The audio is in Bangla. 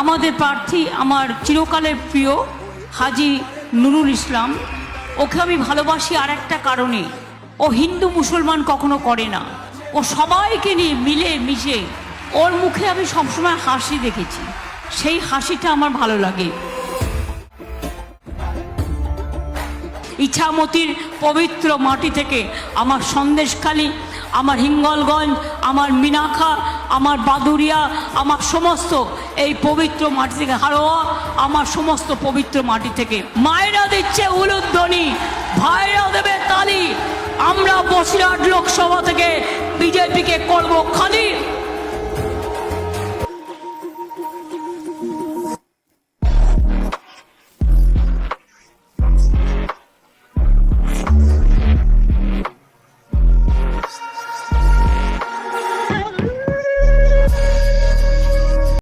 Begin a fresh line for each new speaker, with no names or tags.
আমাদের প্রার্থী আমার চিরকালের প্রিয় হাজি নুরুল ইসলাম। ওকে আমি ভালোবাসি আর একটা কারণে, ও হিন্দু মুসলমান কখনো করে না। ও সবাইকে নিয়ে মিলে মিশে, ওর মুখে আমি সবসময় হাসি দেখেছি। সেই হাসিটা আমার ভালো লাগে। ইছামতির পবিত্র মাটি থেকে আমার সন্দেশখালি, আমার হিঙ্গলগঞ্জ, আমার মিনাখা, আমার বাদুরিয়া আমার সমস্ত এই পবিত্র মাটি থেকে হারোয়া আমার সমস্ত পবিত্র মাটি থেকে। মায়েরা দিচ্ছে উলুধ্বনি, ভাইরা দেবে তালি। আমরা বসিরহাট লোকসভা থেকে বিজেপিকে করব খালি।